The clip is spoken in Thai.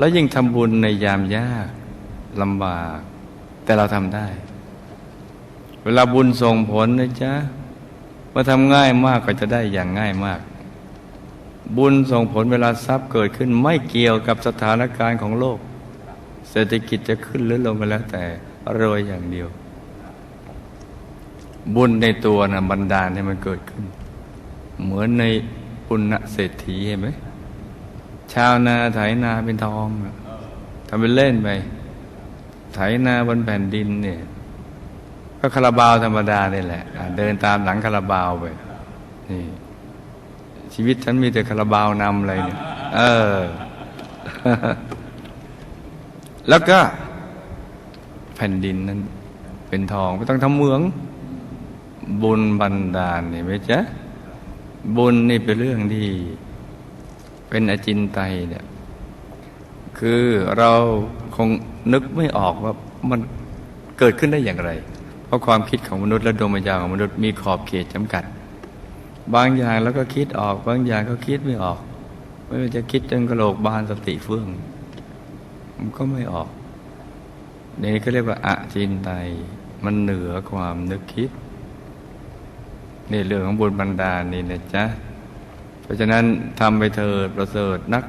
แล้วยิ่งทำบุญในยามยากลำบาก แต่เราทำได้ เวลาบุญส่งผลนะจ๊ะมื่อทำง่ายมากก็จะได้อย่างง่ายมาก บุญส่งผลเวลาทรัพย์เกิดขึ้นไม่เกี่ยวกับสถานการณ์ของโลก เศรษฐกิจจะขึ้นหรือลงก็แล้วแต่รวยอย่างเดียว บุญในตัวนะบันดาลให้มันเกิดขึ้น เหมือนในปุณณเศรษฐีเห็นไหม ชาวนาไถนาเป็นทองทำเป็นเล่นไป ไถนาบนแผ่นดินเนี่ย ก็คาราบาวธรรมดาเนี่ยแหละ เดินตามหลังคาราบาวไปนี่ชีวิตฉันมีแต่คาราบาวนำอะไรเนี่ย เออ แล้วก็แผ่นดินนั้นเป็นทองไม่ต้องทำเหมือง บุญบันดาลเนี่ยไหมจ๊ะ บุญนี่เป็นเรื่องที่ เป็นอจินไตยเนี่ยคือเราคงนึกไม่ออกว่ามันเกิดขึ้นได้อย่างไร เพราะความคิดของมนุษย์และดวงวิญญาณของมนุษย์มีขอบเขตจำกัด บางอย่างแล้วก็คิดออก บางอย่างก็คิดไม่ออก ไม่ว่าจะคิดจนกระโหลกบานสติเฟื่อง มันก็ไม่ออกนี่ก็เรียกว่าอจินไตยมันเหนือความนึกคิดนี่เรื่องของบุญบันดาลนี่นะจ๊ะ ราะฉะนั้นทำไปเถิดประเสริฐนัก